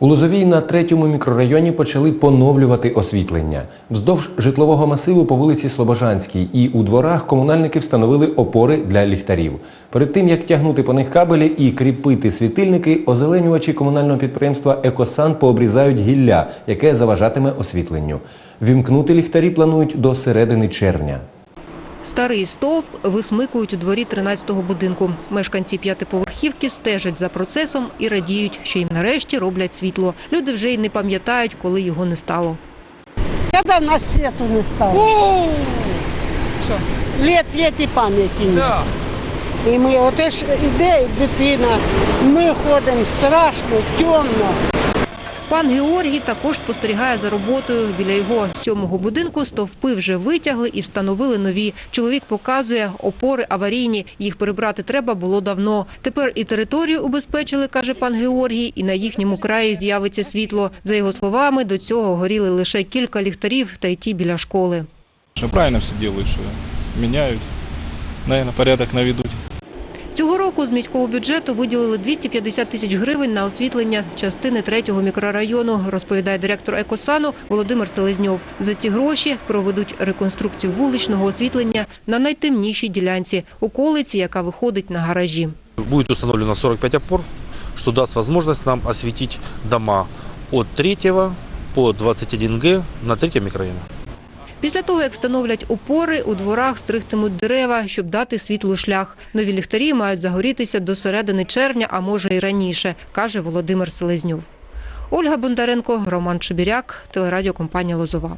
У Лозовій на третьому мікрорайоні почали поновлювати освітлення. Вздовж житлового масиву по вулиці Слобожанській і у дворах комунальники встановили опори для ліхтарів. Перед тим як тягнути по них кабелі і кріпити світильники, озеленювачі комунального підприємства Екосан пообрізають гілля, яке заважатиме освітленню. Вімкнути ліхтарі планують до середини червня. Старий стовп висмикують у дворі 13-го будинку. Мешканці п'ятиповерхівки стежать за процесом і радіють, що їм нарешті роблять світло. Люди вже й не пам'ятають, коли його не стало. Когда на свету не стало. Лет, лет і пам'яті. Да. І ми, от ж іде дитина, ми ходимо страшно, темно. Пан Георгій також спостерігає за роботою. Біля його сьомого будинку стовпи вже витягли і встановили нові. Чоловік показує, опори аварійні. Їх перебрати треба було давно. Тепер і територію убезпечили, каже пан Георгій, і на їхньому краї з'явиться світло. За його словами, до цього горіли лише кілька ліхтарів та й ті біля школи. Что правильно все делают, что меняют, наверное, порядок наведут. Цього року з міського бюджету виділили 250 тисяч гривень на освітлення частини третього мікрорайону, розповідає директор Екосану Володимир Селезньов. За ці гроші проведуть реконструкцію вуличного освітлення на найтемнішій ділянці околиці, яка виходить на гаражі. Будет установлено 45 опор, что даст возможность нам осветить дома от 3 по 21Г на третьем микрорайоне. Після того, як встановлять опори, у дворах стригтимуть дерева, щоб дати світло шлях. Нові ліхтарі мають загорітися до середини червня, а може і раніше, каже Володимир Селезньов. Ольга Бондаренко, Роман Чебіряк, телерадіокомпанія Лозова.